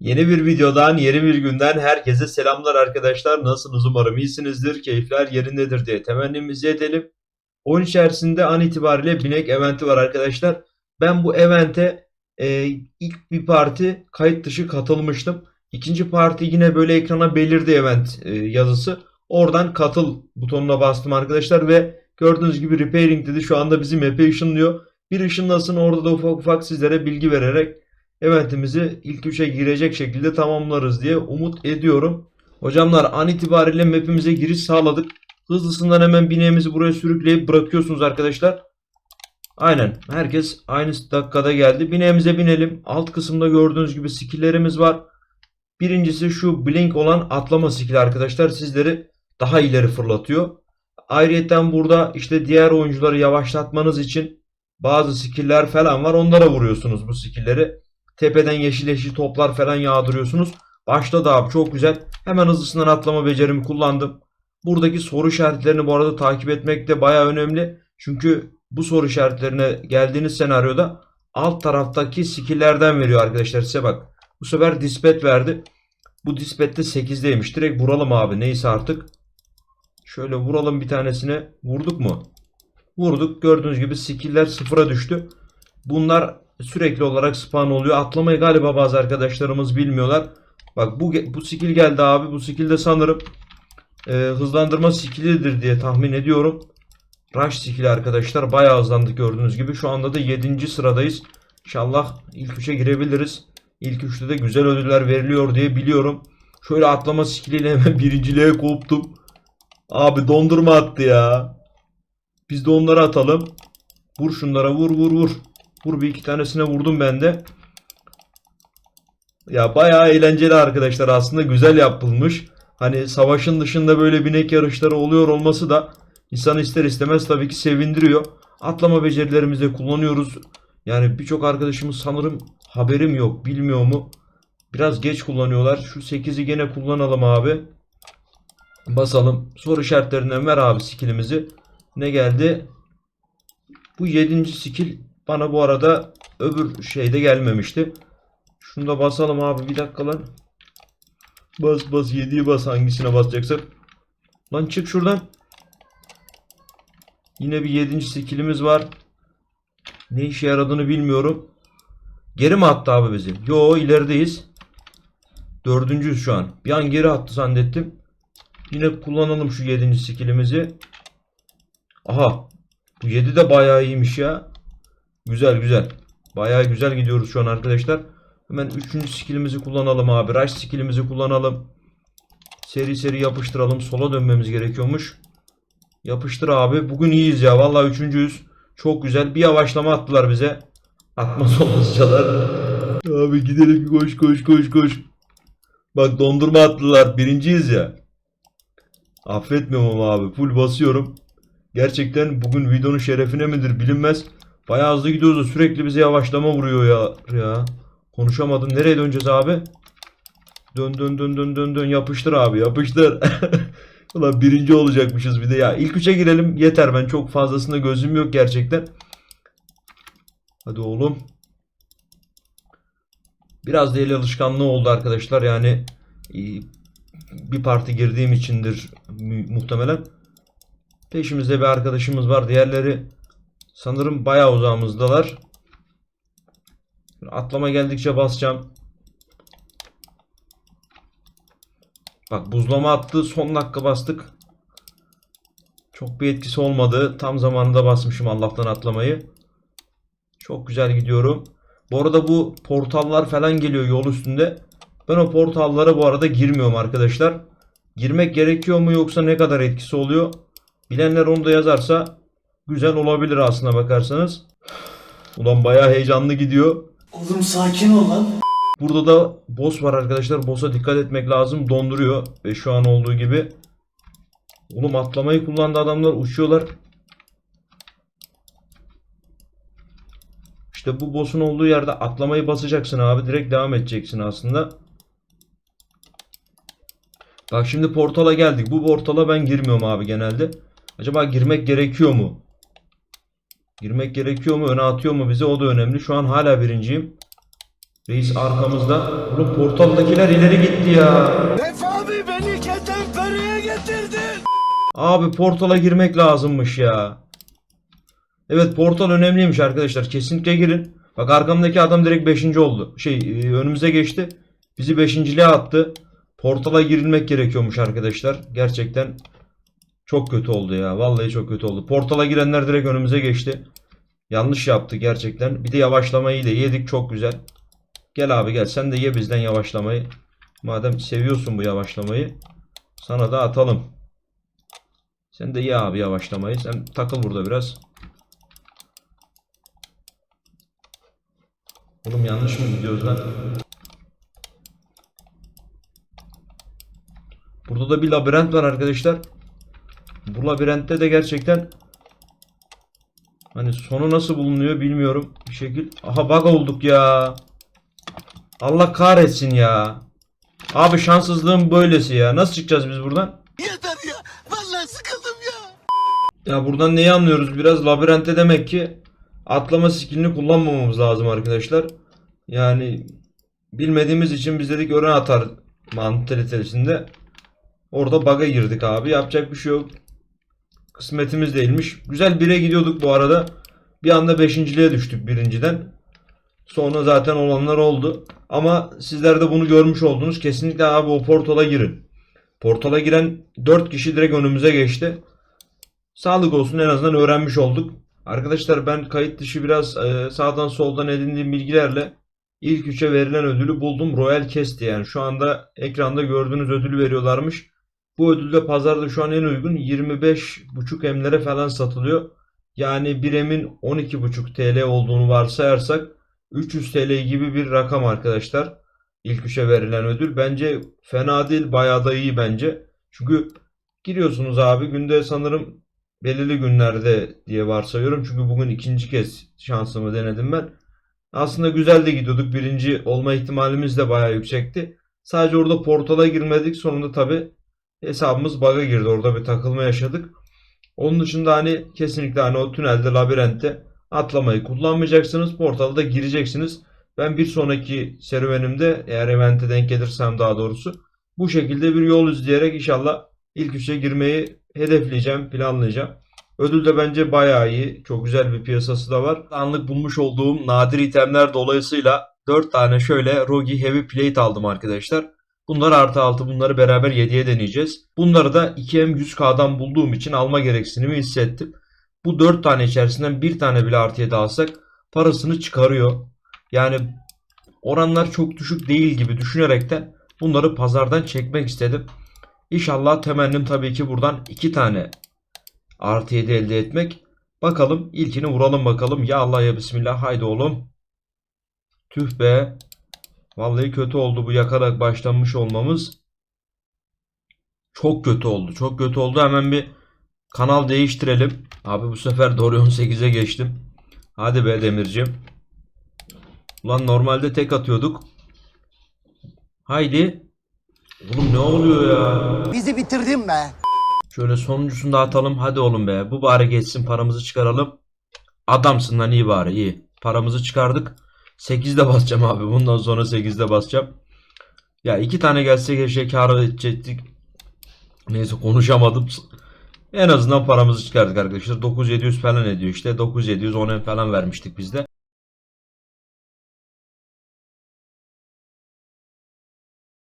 Yeni bir videodan, yeni bir günden herkese selamlar arkadaşlar. Nasılsınız? Umarım iyisinizdir. Keyifler yerindedir diye temennimizi edelim. Oyun içerisinde an itibariyle binek eventi var arkadaşlar. Ben bu evente e, ilk bir parti kayıt dışı katılmıştım. İkinci parti yine böyle ekrana belirdi event e, yazısı. Oradan katıl butonuna bastım arkadaşlar ve gördüğünüz gibi repairing dedi. Şu anda bizim map'e ışınlıyor. Bir ışınlasın orada da ufak ufak sizlere bilgi vererek eventimizi ilk üçe girecek şekilde tamamlarız diye umut ediyorum. Hocamlar an itibariyle map'imize giriş sağladık. Hızlısından hemen bineğimizi buraya sürükleyip bırakıyorsunuz arkadaşlar. Aynen. Herkes aynı dakikada geldi. Bineğimize binelim. Alt kısımda gördüğünüz gibi skill'lerimiz var. Birincisi şu blink olan atlama skill'i arkadaşlar. Sizleri daha ileri fırlatıyor. Ayrıyeten burada işte diğer oyuncuları yavaşlatmanız için bazı skill'ler falan var. Onlara vuruyorsunuz bu skill'leri. Tepeden yeşil yeşil toplar falan yağdırıyorsunuz. Başladı abi çok güzel. Hemen hızlısından atlama becerimi kullandım. Buradaki soru işaretlerini bu arada takip etmek de baya önemli. Çünkü bu soru işaretlerine geldiğiniz senaryoda alt taraftaki skill'lerden veriyor arkadaşlar size bak. Bu sefer dispet verdi. Bu dispette 8'deymiş. Direkt vuralım abi neyse artık. Şöyle vuralım bir tanesine. Vurduk mu? Vurduk. Gördüğünüz gibi skill'ler sıfıra düştü. Bunlar sürekli olarak spawn oluyor. Atlamayı galiba bazı arkadaşlarımız bilmiyorlar. Bak bu bu skill geldi abi. Bu skill de sanırım e, hızlandırma skillidir diye tahmin ediyorum. Rush skilli arkadaşlar. Bayağı hızlandık gördüğünüz gibi. Şu anda da 7. sıradayız. İnşallah ilk 3'e girebiliriz. İlk 3'te de güzel ödüller veriliyor diye biliyorum. Şöyle atlama skilliyle hemen birinciliğe koptum. Abi dondurma attı ya. Biz de onları atalım. Vur şunlara vur vur vur. Vur bir iki tanesine vurdum ben de. Ya bayağı eğlenceli arkadaşlar aslında güzel yapılmış. Hani savaşın dışında böyle binek yarışları oluyor olması da insanı ister istemez tabii ki sevindiriyor. Atlama becerilerimizi kullanıyoruz. Yani birçok arkadaşımız sanırım haberim yok bilmiyor mu? Biraz geç kullanıyorlar. Şu 8'i gene kullanalım abi. Basalım. Soru işaretlerinden ver abi skillimizi. Ne geldi? Bu 7. skill bana bu arada öbür şeyde gelmemişti. Şunu da basalım abi bir dakika lan. Bas bas 7'yi bas hangisine basacaksak. Lan çık şuradan. Yine bir 7. skillimiz var. Ne işe yaradığını bilmiyorum. Geri mi attı abi bizi? Yo ilerideyiz. Dördüncüyüz şu an. Bir an geri attı zannettim. Yine kullanalım şu 7. skillimizi. Aha. Bu 7 de bayağı iyiymiş ya. Güzel güzel. Bayağı güzel gidiyoruz şu an arkadaşlar. Hemen 3. skillimizi kullanalım abi. Rush skillimizi kullanalım. Seri seri yapıştıralım. Sola dönmemiz gerekiyormuş. Yapıştır abi. Bugün iyiyiz ya. Vallahi üçüncüyüz. Çok güzel. Bir yavaşlama attılar bize. Atmaz olmazcalar. Abi gidelim koş koş koş koş. Bak dondurma attılar. Birinciyiz ya. Affetmiyorum abi. Full basıyorum. Gerçekten bugün videonun şerefine midir bilinmez. Bayağı hızlı gidiyoruz. da Sürekli bize yavaşlama vuruyor ya. ya. Konuşamadım. Nereye döneceğiz abi? Dön dön dön dön dön dön. Yapıştır abi yapıştır. Ulan birinci olacakmışız bir de ya. İlk üçe girelim yeter. Ben çok fazlasında gözüm yok gerçekten. Hadi oğlum. Biraz da el alışkanlığı oldu arkadaşlar. Yani e, bir parti girdiğim içindir mu- muhtemelen. Peşimizde bir arkadaşımız var. Diğerleri sanırım bayağı uzağımızdalar. Atlama geldikçe basacağım. Bak buzlama attı. Son dakika bastık. Çok bir etkisi olmadı. Tam zamanında basmışım Allah'tan atlamayı. Çok güzel gidiyorum. Bu arada bu portallar falan geliyor yol üstünde. Ben o portallara bu arada girmiyorum arkadaşlar. Girmek gerekiyor mu yoksa ne kadar etkisi oluyor? Bilenler onu da yazarsa güzel olabilir aslına bakarsanız. Ulan bayağı heyecanlı gidiyor. Oğlum sakin ol lan. Burada da boss var arkadaşlar. Boss'a dikkat etmek lazım. Donduruyor. Ve şu an olduğu gibi. Oğlum atlamayı kullandı adamlar. Uçuyorlar. İşte bu boss'un olduğu yerde atlamayı basacaksın abi. Direkt devam edeceksin aslında. Bak şimdi portala geldik. Bu portala ben girmiyorum abi genelde. Acaba girmek gerekiyor mu? Girmek gerekiyor mu? Öne atıyor mu bize? O da önemli. Şu an hala birinciyim. Reis arkamızda. Oğlum portaldakiler ileri gitti ya. Vefabi beni ketenpereye getirdin. Abi portala girmek lazımmış ya. Evet portal önemliymiş arkadaşlar. Kesinlikle girin. Bak arkamdaki adam direkt 5. oldu. Şey e, önümüze geçti. Bizi 5.liğe attı. Portala girilmek gerekiyormuş arkadaşlar. Gerçekten çok kötü oldu ya. Vallahi çok kötü oldu. Portala girenler direkt önümüze geçti. Yanlış yaptı gerçekten. Bir de yavaşlamayı da yedik çok güzel. Gel abi gel sen de ye bizden yavaşlamayı. Madem seviyorsun bu yavaşlamayı. Sana da atalım. Sen de ye abi yavaşlamayı. Sen takıl burada biraz. Oğlum yanlış mı gidiyoruz lan? Burada da bir labirent var arkadaşlar. Bu labirentte de gerçekten hani sonu nasıl bulunuyor bilmiyorum. Bir şekil. Aha bug olduk ya. Allah kahretsin ya. Abi şanssızlığın böylesi ya. Nasıl çıkacağız biz buradan? Yeter ya. Vallahi sıkıldım ya. Ya buradan neyi anlıyoruz? Biraz labirentte demek ki atlama skillini kullanmamamız lazım arkadaşlar. Yani bilmediğimiz için biz dedik öne atar mantalitesinde. Orada bug'a girdik abi. Yapacak bir şey yok. Kısmetimiz değilmiş. Güzel 1'e gidiyorduk bu arada. Bir anda 5.liğe düştük birinciden. Sonra zaten olanlar oldu. Ama sizler de bunu görmüş oldunuz. Kesinlikle abi o portala girin. Portala giren 4 kişi direkt önümüze geçti. Sağlık olsun en azından öğrenmiş olduk. Arkadaşlar ben kayıt dışı biraz e, sağdan soldan edindiğim bilgilerle ilk üçe verilen ödülü buldum. Royal Kesti yani şu anda ekranda gördüğünüz ödülü veriyorlarmış. Bu ödül de pazarda şu an en uygun 25,5 emlere falan satılıyor. Yani bir emin 12,5 TL olduğunu varsayarsak 300 TL gibi bir rakam arkadaşlar. İlk üçe verilen ödül. Bence fena değil bayağı da iyi bence. Çünkü giriyorsunuz abi günde sanırım belirli günlerde diye varsayıyorum. Çünkü bugün ikinci kez şansımı denedim ben. Aslında güzel de gidiyorduk. Birinci olma ihtimalimiz de bayağı yüksekti. Sadece orada portala girmedik. Sonunda tabi hesabımız bug'a girdi. Orada bir takılma yaşadık. Onun dışında hani kesinlikle hani o tünelde, labirentte atlamayı kullanmayacaksınız. Portala da gireceksiniz. Ben bir sonraki serüvenimde eğer evente denk gelirsem daha doğrusu bu şekilde bir yol izleyerek inşallah ilk üçe girmeyi hedefleyeceğim, planlayacağım. Ödül de bence bayağı iyi. Çok güzel bir piyasası da var. Anlık bulmuş olduğum nadir itemler dolayısıyla 4 tane şöyle Rogi Heavy Plate aldım arkadaşlar. Bunlar artı altı bunları beraber 7'ye deneyeceğiz. Bunları da 2M100K'dan bulduğum için alma gereksinimi hissettim. Bu 4 tane içerisinden bir tane bile artı 7 alsak parasını çıkarıyor. Yani oranlar çok düşük değil gibi düşünerekten bunları pazardan çekmek istedim. İnşallah temennim tabii ki buradan 2 tane artı 7 elde etmek. Bakalım ilkini vuralım bakalım. Ya Allah ya Bismillah haydi oğlum. Tüh be. Vallahi kötü oldu bu yakarak başlanmış olmamız. Çok kötü oldu. Çok kötü oldu. Hemen bir kanal değiştirelim. Abi bu sefer doğru 18'e geçtim. Hadi be Demircim. Ulan normalde tek atıyorduk. Haydi. Oğlum ne oluyor ya? Bizi bitirdin be. Şöyle sonuncusunu da atalım. Hadi oğlum be. Bu bari geçsin. Paramızı çıkaralım. Adamsın lan iyi bari iyi. Paramızı çıkardık. 8'de basacağım abi. Bundan sonra 8'de basacağım. Ya iki tane gelse keşke kâr edecektik. Neyse konuşamadım. En azından paramızı çıkardık arkadaşlar. 9700 falan ediyor işte. 9710 falan vermiştik biz de.